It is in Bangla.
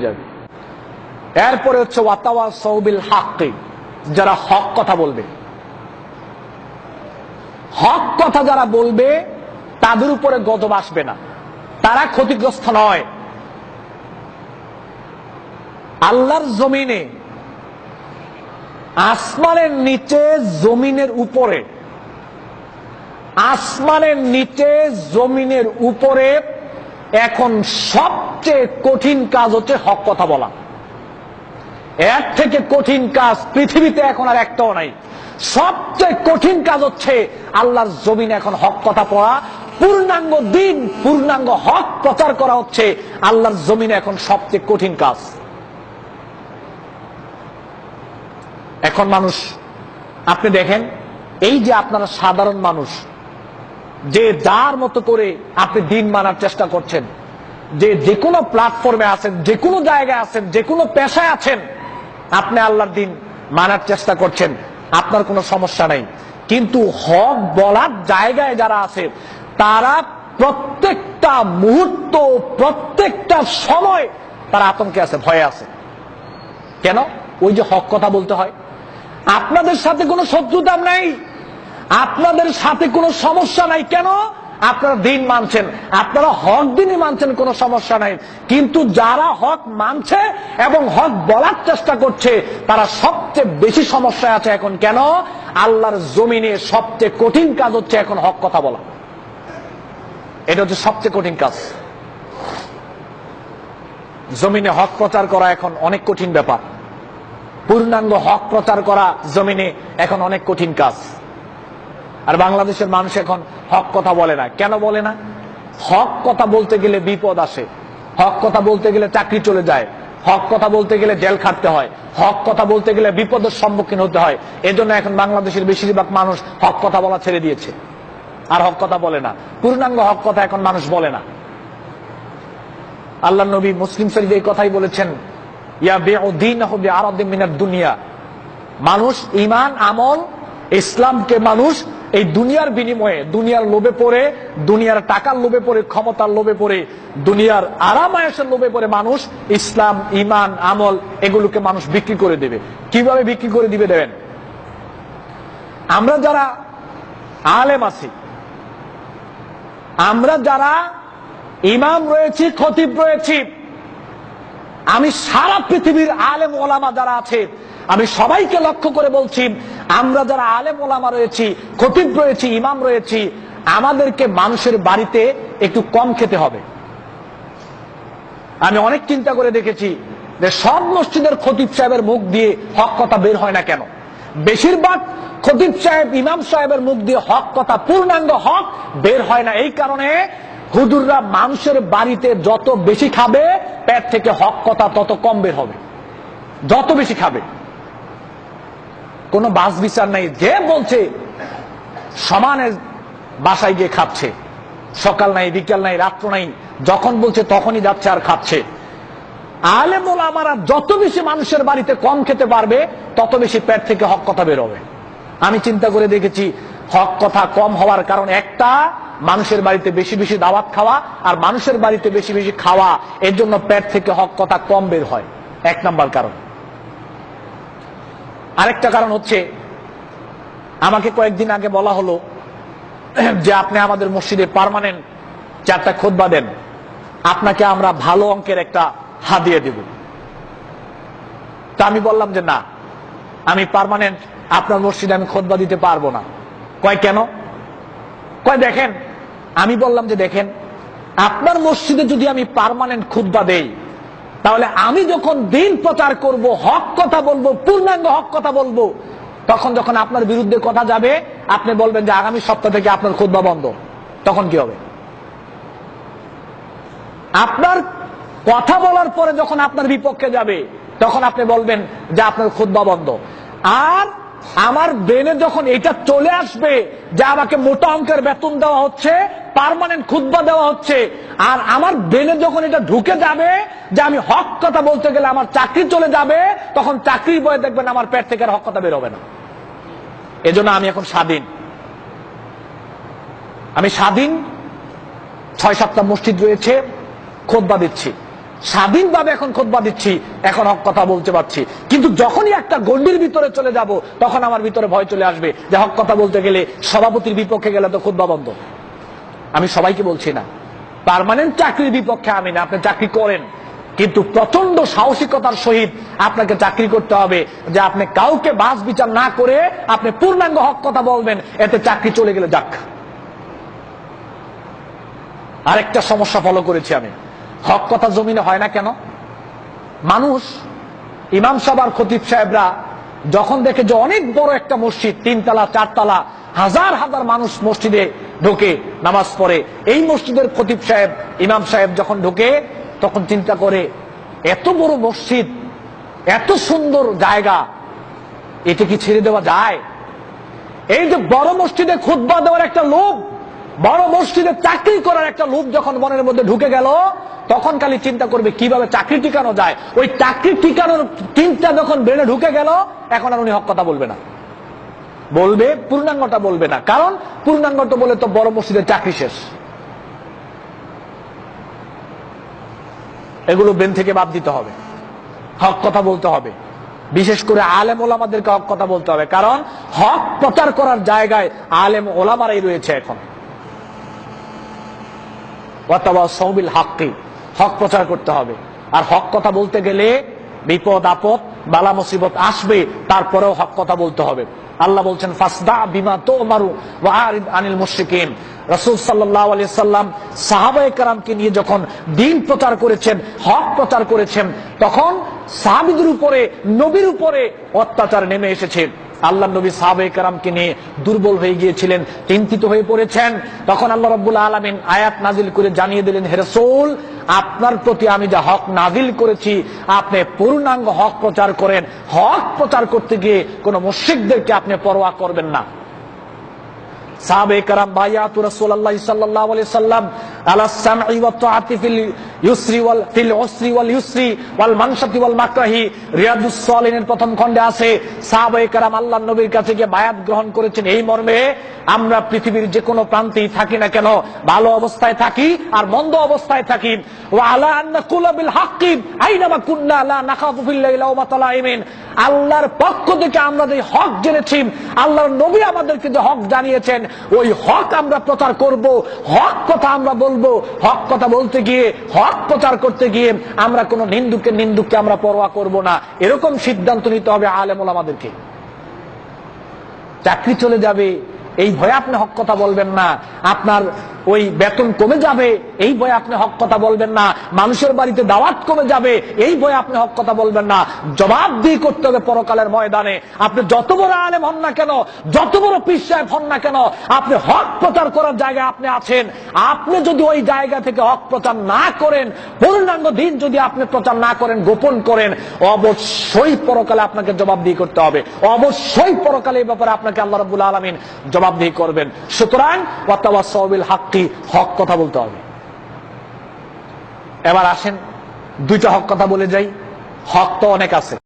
যাবে। এরপরে হচ্ছে ওয়াতাওয়া সৌবিল হাক্কি, যারা হক কথা বলবে। হক কথা যারা বলবে, তাদের উপরে গজব আসবে না। তারা ক্ষতিগ্রস্ত নয়। আল্লাহর জমিনে, আসমানের নিচে, জমিনের উপরে, আসমানের নিচে, জমিনের উপরে এখন সবচেয়ে কঠিন কাজ হচ্ছে হক কথা বলা। এর থেকে কঠিন কাজ পৃথিবীতে এখন আর একটাও নাই। সবচেয়ে কঠিন কাজ হচ্ছে আল্লাহর জমিনে এখন হক কথা পড়া, পূর্ণাঙ্গ দিন, পূর্ণাঙ্গ হক প্রচার করা হচ্ছে আল্লাহর জমিনে এখন সবচেয়ে কঠিন কাজ। এখন মানুষ, আপনি দেখেন, এই যে আপনারা সাধারণ মানুষ, যে যার মতো করে আপনি দিন মানার চেষ্টা করছেন যে যে কোনো প্ল্যাটফর্মে আছেন যে কোনো জায়গায় আছেন যে কোনো পেশায় আছেন, আপনি আল্লাহর দিন মানার চেষ্টা করছেন, আপনার কোনো সমস্যা নাই। কিন্তু হক বলার জায়গায় যারা আছে, তারা প্রত্যেকটা মুহূর্ত, প্রত্যেকটা সময় তারা আতঙ্কে আছে, ভয়ে আছে। কেন? ওই যে হক কথা বলতে হয়। আপনাদের সাথে কোনো শত্রুতা নাই। আপনাদের সাথে কোনো সমস্যা নাই। কেন? আপনারা দিন মানছেন, আপনারা হক দিনই মানছেন, কোনো সমস্যা নাই। কিন্তু যারা হক মানছে এবং হক বলার চেষ্টা করছে, তারা সবচেয়ে বেশি সমস্যায় আছে এখন। কেন? আল্লাহর জমিনে সবচেয়ে কঠিন কাজ হচ্ছে এখন হক কথা বলা। এটা হচ্ছে সবচেয়ে কঠিন কাজ। জমিনে হক প্রচার করা এখন অনেক কঠিন ব্যাপার। পূর্ণাঙ্গ হক প্রচার করা জমিনে এখন অনেক কঠিন কাজ। আর বাংলাদেশের মানুষ এখন হক কথা বলে না। কেন বলে না? হক কথা বলতে গেলে বিপদ আসে। হক কথা বলতে গেলে চাকরি চলে যায়। হক কথা বলতে গেলে জেল খাটতে হয়। হক কথা বলতে গেলে বিপদের সম্মুখীন হতে হয়। এজন্য এখন বাংলাদেশের বেশিরভাগ মানুষ হক কথা বলা ছেড়ে দিয়েছে। আর হক কথা বলে না। পূর্ণাঙ্গ হক কথা এখন মানুষ বলে না। আল্লাহ নবী মুসলিম শরীফ এই কথাই বলেছেন, ইয়া বেউদ্দিন হবে আরদ্দিন মিনার দুনিয়া। মানুষ ইমান আমল, ইসলামকে মানুষ এই দুনিয়ার বিনিময়ে, দুনিয়ার লোভে পড়ে, দুনিয়ার টাকার লোভে পড়ে, ক্ষমতার লোভে পড়ে, দুনিয়ার আরাম আরামায়াসের লোভে পড়ে মানুষ ইসলাম ইমান আমল এগুলোকে মানুষ বিক্রি করে দেবে। কীভাবে বিক্রি করে দিবে দেবেন? আমরা যারা আলেম আছি, আমরা যারা ইমাম রয়েছি, খতিব রয়েছি, আমি সারা পৃথিবীর আলেম ওলামা যারা আছে, আমি সবাইকে লক্ষ্য করে বলছি আমরা যারা আলেম ওলামা রয়েছি, খতিব রয়েছি, ইমাম রয়েছি, আমাদেরকে মানুষের বাড়িতে একটু কম খেতে হবে। আমি অনেক চিন্তা করে দেখেছি যে সব মসজিদের খতিব সাহেবের মুখ দিয়ে হক কথা বের হয় না কেন? বেশিরভাগ খতিব সাহেব, ইমাম সাহেবের মুখ দিয়ে হক কথা, পূর্ণাঙ্গ হক বের হয় না। এই কারণে হুজুররা মানুষের বাড়িতে যত বেশি খাবে, পেট থেকে হক কথা তত কম বের হবে। যত বেশি খাবে। কোনো বাস বিচার নাই, যে বলছে, সমানে বাসায় গিয়ে খাচ্ছে। সকাল নাই, বিকাল নাই, রাত্র নাই, যখন বলছে তখনই যাচ্ছে আর খাচ্ছে। আলেম আমারা যত বেশি মানুষের বাড়িতে কম খেতে পারবে, তত বেশি পেট থেকে হক কথা বেরোবে আমি চিন্তা করে দেখেছি, হক কথা কম হওয়ার কারণ একটা, মানুষের বাড়িতে বেশি বেশি দাওয়াত খাওয়া আর মানুষের বাড়িতে বেশি বেশি খাওয়া, এর জন্য পেট থেকে হক কথা কম বের হয়। এক নাম্বার কারণ। আরেকটা কারণ হচ্ছে, আমাকে কয়েকদিন আগে বলা হলো যে আপনি আমাদের মসজিদে পারমানেন্ট চারটা খোদবা দেন। আপনাকে আমরা ভালো অঙ্কের একটা হাদিয়ে দেব। তা আমি বললাম যে না, আমি পারমানেন্ট আপনার মসজিদে আমি খোদবা দিতে পারব না। কয় কেন? কয় দেখেন, আমি বললাম যে দেখেন, আপনার মসজিদে যদি আমি পারমানেন্ট খুদ্া দেই তাহলে আমি যখন দিন প্রচার করব, হক কথা বলব, পূর্ণাঙ্গ হক কথা বলব, তখন যখন আপনার বিরুদ্ধে কথা যাবে, আপনি বলবেন যে আগামী সপ্তাহ থেকে আপনার খুদ্া বন্ধ। তখন কি হবে? আপনার কথা বলার পরে যখন আপনার বিপক্ষে যাবে, তখন আপনি বলবেন যে আপনার খুদ্া বন্ধ। আর আমার ব্রেনে যখন এটা চলে আসবে যে আমাকে মোটা অঙ্কের বেতন দেওয়া হচ্ছে পারমানেন্ট খুদ্া দেওয়া হচ্ছে, আর আমার ব্রেনে যখন এটা ঢুকে যাবে যে আমি হক কথা বলতে গেলে আমার চাকরি চলে যাবে, তখন চাকরির বয়ে দেখবেন আমার পেট থেকে আর হক কথা বেরোবে না। এজন্য আমি এখন স্বাধীন। আমি স্বাধীন, ছয় সাতটা মসজিদ রয়েছে খোদবা দিচ্ছি। স্বাধীনভাবে এখন খোদবা দিচ্ছি, এখন হক কথা বলতে পারছি। কিন্তু যখনই একটা গন্ডির ভিতরে চলে যাব, তখন আমার ভিতরে ভয় চলে আসবে যে হক কথা বলতে গেলে সভাপতির বিপক্ষে গেলে তো খোদবা বন্ধ। আমি সবাইকে বলছি না। পার্মানেন্ট চাকরির বিপক্ষে আমি না, আপনি চাকরি করেন। কিন্তু প্রচণ্ড সাহসিকতার সহিত আপনাকে চাকরি করতে হবে যে আপনি কাউকে বাস বিচার না করে আপনি পূর্ণাঙ্গ হক কথা বলবেন, এতে চাকরি চলে গেলে যাক। আরেকটা সমস্যা ফলো করেছি আমি। হক কথা জমিনে হয় না কেন? মানুষ, ইমাম সাহেব খতিব সাহেবরা যখন দেখে যে অনেক বড় একটা মসজিদ, তিনতলা, চারতলা, হাজার হাজার মানুষ মসজিদে ঢোকে, নামাজ পড়ে, এই মসজিদের খতিব সাহেব, ইমাম সাহেব যখন ঢোকে, তখন চিন্তা করে, এত বড় মসজিদ, এত সুন্দর জায়গা এটা কি ছেড়ে দেওয়া যায়? এই যে বড় মসজিদে খুতবা দেওয়ার একটা লোভ বড় মসজিদে চাকরি করার একটা লোভ যখন মনের মধ্যে ঢুকে গেল, তখন খালি চিন্তা করবে কীভাবে চাকরি টিকানো যায়। ওই চাকরি টিকানোর চিন্তা যখন ব্রেনে ঢুকে গেল, এখন আর উনি হক কথা বলবে না। বলবে, পূর্ণাঙ্গটা বলবে না। কারণ পূর্ণাঙ্গটা বলে তো বড় মসজিদের চাকরি শেষ। এগুলো ব্রেন থেকে বাদ দিতে হবে। হক কথা বলতে হবে। বিশেষ করে আলেম ওলামাদেরকে হক কথা বলতে হবে। কারণ হক প্রচার করার জায়গায় আলেম ওলামারাই রয়েছে এখন। সৌবিল হককে, হক প্রচার করতে হবে। আর হক কথা বলতে গেলে বিপদ, আপদ, বালা, মুসিবত আসবে, তারপরেও হক কথা বলতে হবে। আল্লাহ বলছেন, ফাসদা বিমা তো মারু ওয়ারিদ আনিল মুশরিকিন। রাসূল সাল্লাল্লাহু আলাইহি সাল্লাম সাহাবায়ে কেরামকে নিয়ে যখন দিন প্রচার করেছেন, হক প্রচার করেছেন, তখন সাহাবীদের উপরে, নবীর উপরে অত্যাচার নেমে এসেছে। আল্লাহ নবী সাহাবেকরামকে নিয়ে দুর্বল হয়ে গিয়েছিলেন, চিন্তিত হয়ে পড়েছেন। তখন আল্লাহ রব্বুল আলমিন আয়াত নাজিল করে জানিয়ে দিলেন হেরসোল আপনার প্রতি আমি যা হক নাজিল করেছি, আপনি পূর্ণাঙ্গ হক প্রচার করেন। হক প্রচার করতে গিয়ে কোন মুশ্রিকদেরকে আপনি পরোয়া করবেন না। সাহাবে কারাম বাইয়াতু রাসূলুল্লাহ সাল্লাম প্রথম আছে সাহাবে কারাম আল্লাহর নবীর কাছে গিয়ে বায়াত গ্রহণ করেছেন। এই মর্মে আমরা পৃথিবীর যে কোনো প্রান্তেই থাকি না কেন, ভালো অবস্থায় থাকি আর মন্দ অবস্থায় থাকি। লাইমিন আল্লাহর পক্ষ থেকে আমরা যে হক জেনেছি, আল্লাহর নবী আমাদেরকে যে হক জানিয়েছেন, ওই হক আমরা প্রচার করব। হক কথা আমরা হক কথা বলতে গিয়ে, হক প্রচার করতে গিয়ে আমরা কোন নিন্দুকের নিন্দুককে আমরা পরোয়া করব না। এরকম সিদ্ধান্ত নিতে হবে আলেমুল আমাদেরকে। চাকরি চলে যাবে, এই ভয়ে আপনি হক কথা বলবেন না। আপনার ওই বেতন কমে যাবে, এই ভয়ে আপনি হক কথা বলবেন না। মানুষের বাড়িতে দাওয়াত কমে যাবে, এই ভয়ে আপনি হক কথা বলবেন না। জবাব দিয়ে করতে হবে পরকালের ময়দানে। আপনি যত বড় আলেম হন না কেন, যত বড় পীর সাহেব হন না কেন, আপনি হক প্রচার করার জায়গায় আপনি আছেন। আপনি যদি ওই জায়গা থেকে হক প্রচার না করেন, পূর্ণাঙ্গ দিন যদি আপনি প্রচার না করেন, গোপন করেন, অবশ্যই পরকালে আপনাকে জবাবদিহি করতে হবে। অবশ্যই পরকালে এই ব্যাপারে আপনাকে আল্লাহ রাব্বুল আলামিন জবাবদিহি করবেন। সুতরাং ওয়াতাওয়াসাবিল হাক্কি হক কথা বলতে হবে। এবার আসেন, দুইটা হক কথা বলে যাই। হক তো অনেক আছে।